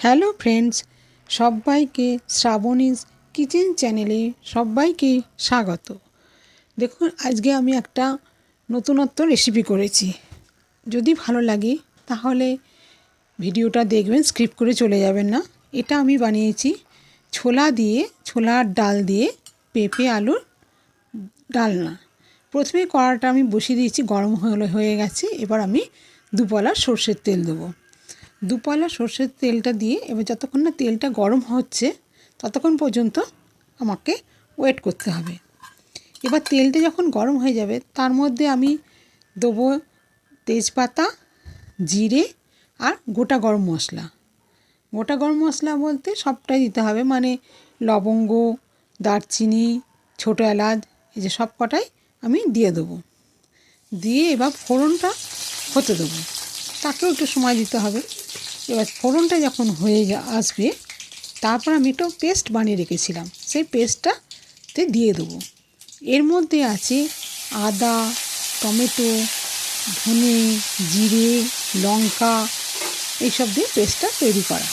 Hello friends, সবাইকে Shrabani's kitchen চ্যানেলে সবাইকে স্বাগত। দেখুন, আজকে আমি একটা নতুনত্ব রেসিপি করেছি। যদি ভালো লাগে, তাহলে ভিডিওটা দেখবেন স্ক্রিপ্ট করে চলে যাবেন না। এটা আমি বানিয়েছি ছোলা দিয়ে, ছোলার ডাল দিয়ে পেঁপে আলুর ডালনা। প্রথমে কড়াটা আমি বসিয়ে দিয়েছি, গরম হয়ে গেছে। এবার আমি দুপলা সর্ষের তেল দেবো। দুপলা সর্ষের তেলটা দিয়ে এবার যতক্ষণ না তেলটা গরম হচ্ছে, ততক্ষণ পর্যন্ত আমাকে ওয়েট করতে হবে। এবার তেলটা যখন গরম হয়ে যাবে, তার মধ্যে আমি দেবো তেজপাতা, জিরে আর গোটা গরম মশলা। গোটা গরম মশলা বলতে সবটাই দিতে হবে মানে লবঙ্গ, দারচিনি, ছোটো এলাচ, এই যে সব কটাই আমি দিয়ে দেবো। দিয়ে এবার ফোড়নটা হতে দেবো। তাকেও একটু সময় দিতে হবে। এবার ফোড়নটা যখন হয়ে যা- আসবে, তারপর আমি একটু পেস্ট বানিয়ে রেখেছিলাম। সেই পেস্টটাতে দিয়ে দেবো। এর মধ্যে আছে আদা, টমেটো, ধনে, জিরে, লঙ্কা, এইসব দিয়ে পেস্টটা তৈরি করা।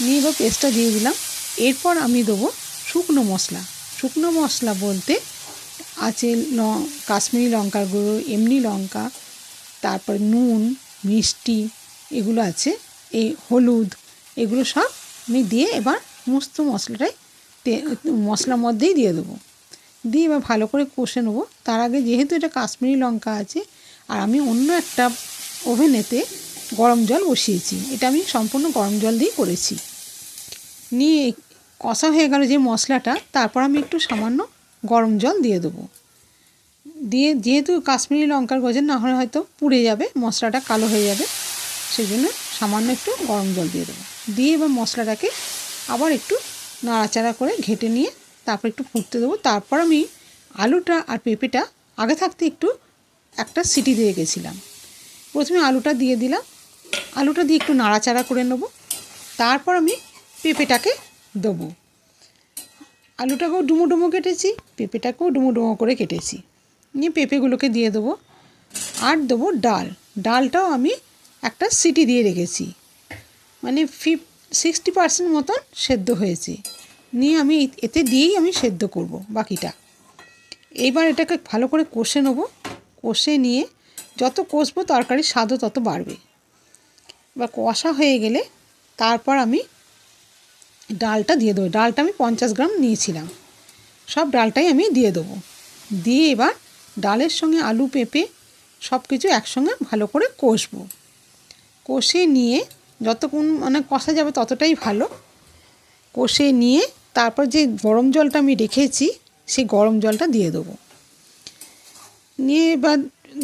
নিয়ে এবার পেস্টটা দিয়ে দিলাম। এরপর আমি দেবো শুকনো মশলা। শুকনো মশলা বলতে আছে ল, কাশ্মীরি লঙ্কার গুঁড়ো, এমনি লঙ্কা, তারপর নুন মিষ্টি এগুলো আছে, এই হলুদ এগুলো সব আমি দিয়ে এবার সমস্ত মশলাটাই মশলার মধ্যেই দিয়ে দেবো। দিয়ে এবার ভালো করে কষে নেব। তার আগে যেহেতু এটা কাশ্মীরি লঙ্কা আছে, আর আমি অন্য একটা ওভেনেতে গরম জল বসিয়েছি, এটা আমি সম্পূর্ণ গরম জল দিয়ে করেছি। নিয়ে কষা হয়ে গেল যে মশলাটা, তারপর আমি একটু সামান্য গরম জল দিয়ে দেবো। দিয়ে যেহেতু কাশ্মীরি লঙ্কার গজের না হলে হয়তো পুড়ে যাবে, মশলাটা কালো হয়ে যাবে। সেই জন্য সামান্য একটু গরম জল দিয়ে দেবো। দিয়ে এবার মশলাটাকে আবার একটু নাড়াচাড়া করে ঘেটে নিয়ে তারপর একটু ফুটতে দেবো। তারপর আমি আলুটা আর পেঁপেটা আগে থাকতে একটু একটা সিটি দিয়ে গেছিলাম। প্রথমে আলুটা দিয়ে দিলাম। আলুটা দিয়ে একটু নাড়াচাড়া করে নেব। তারপর আমি পেঁপেটাকে দেবো। আলুটাকেও ডুমো ডুমো কেটেছি, পেঁপেটাকেও ডুমো ডুমো করে কেটেছি। নিয়ে পেঁপেগুলোকে দিয়ে দেবো আর দেবো ডাল। ডালটাও আমি একটা সিটি দিয়ে রেখেছি। মানে ফিফ, সিক্সটি পার্সেন্ট মতন সেদ্ধ হয়েছে। নিয়ে আমি এতে দিয়েই আমি সেদ্ধ করব বাকিটা। এইবার এটাকে ভালো করে কষে নেব। কষে নিয়ে যত কষবো তরকারির স্বাদও তত বাড়বে। এবার কষা হয়ে গেলে তারপর আমি ডালটা দিয়ে দেবো। ডালটা আমি পঞ্চাশ গ্রাম নিয়েছিলাম। সব ডালটাই আমি দিয়ে দেবো। দিয়ে এবার ডালের সঙ্গে আলু পেঁপে সব কিছু একসঙ্গে ভালো করে কষবো। কষে নিয়ে যতক্ষণ মানে কষা যাবে ততটাই ভালো। কষে নিয়ে তারপর যে গরম জলটা আমি রেখেছি, সেই গরম জলটা দিয়ে দেবো। নিয়ে এবার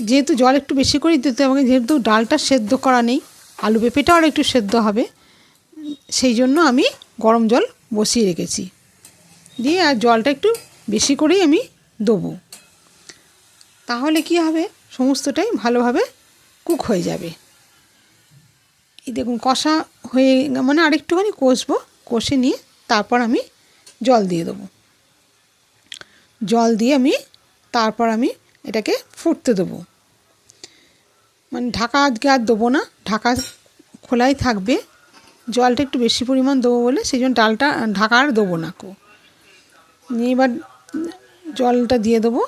যেহেতু জল একটু বেশি করে দিতে হবে, যেহেতু ডালটা সেদ্ধ করা নেই, আলু পেঁপেটাও আর একটু সেদ্ধ হবে, সেই জন্য আমি গরম জল বসিয়ে রেখেছি। দিয়ে আর জলটা একটু বেশি করেই আমি দেবো। তাহলে কি হবে? সমস্তটাই ভালোভাবে কুক হয়ে যাবে। এই দেখুন, কষা হয়ে মানে আরেকটুখানি কষবো, কষে নিয়ে তারপর আমি জল দিয়ে দেবো। জল দিয়ে আমি তারপর আমি এটাকে ফুটতে দেবো। মানে ঢাকা আজকে আর দেবো না, ঢাকা খোলাই থাকবে। জলটা একটু বেশি পরিমাণ দেবো বলে সেই জন্য ডালটা ঢাকা আর দেবো না কো। নিয়ে এবার জলটা দিয়ে দেবো।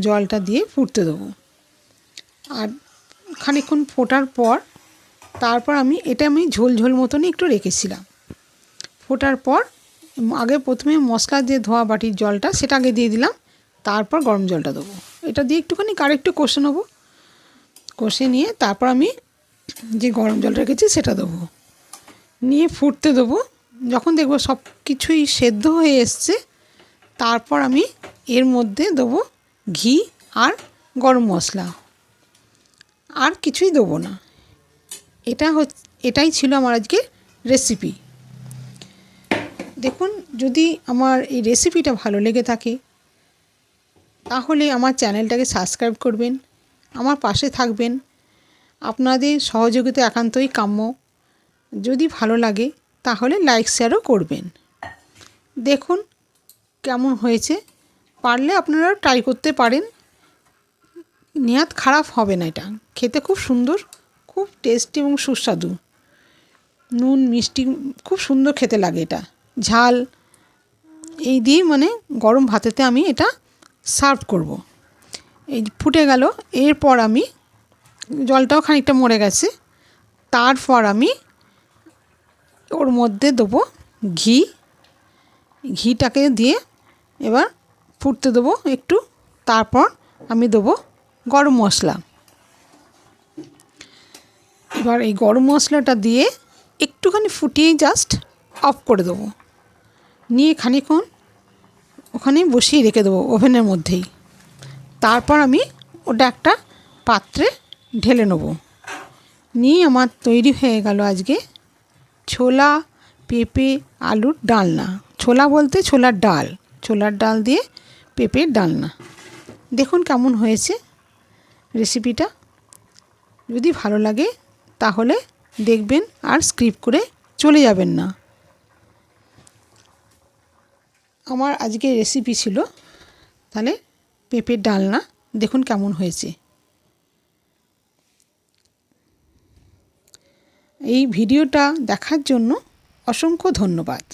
জলটা দিয়ে ফুটতে দেবো। আর খানিকক্ষণ ফোটার পর, তারপর আমি, এটা আমি ঝোল ঝোল মতনই একটু রেখেছিলাম। ফোটার পর, আগে প্রথমে মশলা দিয়ে ধোয়া বাটির জলটা, সেটা আগে দিয়ে দিলাম, তারপর গরম জলটা দেবো। এটা দিয়ে একটুখানি আর একটু কষে নেব। কষে নিয়ে তারপর আমি যে গরম জল রেখেছি, সেটা দেবো। নিয়ে ফুটতে দেবো। যখন দেখব সব কিছুই সেদ্ধ হয়ে এসছে, তারপর আমি এর মধ্যে দেবো ঘি আর গরম মশলা। আর কিছুই দেবো না। এটা হচ্ছে এটাই ছিল আমার আজকে রেসিপি দেখুন, যদি আমার এই রেসিপিটা ভালো লেগে থাকে, তাহলে আমার চ্যানেলটাকে সাবস্ক্রাইব করবেন, আমার পাশে থাকবেন। আপনাদের সহযোগিতা একান্তই কাম্য। যদি ভালো লাগে, তাহলে লাইক শেয়ারও করবেন। দেখুন, কেমন হয়েছে পারলে আপনারা ট্রাই করতে পারেন। নেহাত খারাপ হবে না এটা। খেতে খুব সুন্দর, খুব টেস্টি এবং সুস্বাদু। নুন, মিষ্টি, খুব সুন্দর খেতে লাগে এটা। ঝাল, এই দিয়ে মানে গরম ভাতেতে আমি এটা সার্ভ করব। এই ফুটে গেল, এরপর আমি জলটাও খানিকটা মরে গেছে। তারপর আমি ওর মধ্যে দেবো ঘি। ঘিটাকে দিয়ে এবার ফুটতে দেবো একটু, তারপর আমি দেবো গরম মশলা। এবার এই গরম মশলাটা দিয়ে একটুখানি ফুটিয়ে জাস্ট অফ করে দেবো। নিয়ে খানিক্ষণ ওখানে বসিয়ে রেখে দেবো ওভেনের মধ্যেই। তারপর আমি ওটা একটা পাত্রে ঢেলে নেব। নিয়ে আমার তৈরি হয়ে গেল আজকে ছোলা, পেঁপে, আলুর ডালনা। ছোলা বলতে ছোলার ডাল। ছোলার ডাল দিয়ে পেঁপের ডালনা। দেখুন কেমন হয়েছে রেসিপিটা যদি ভালো লাগে, তাহলে দেখবেন আর স্ক্রিপ্ট করে চলে যাবেন না। আমার আজকে রেসিপি ছিল, তাহলে পেঁপের ডালনা, দেখুন কেমন হয়েছে। এই ভিডিওটা দেখার জন্য অসংখ্য ধন্যবাদ।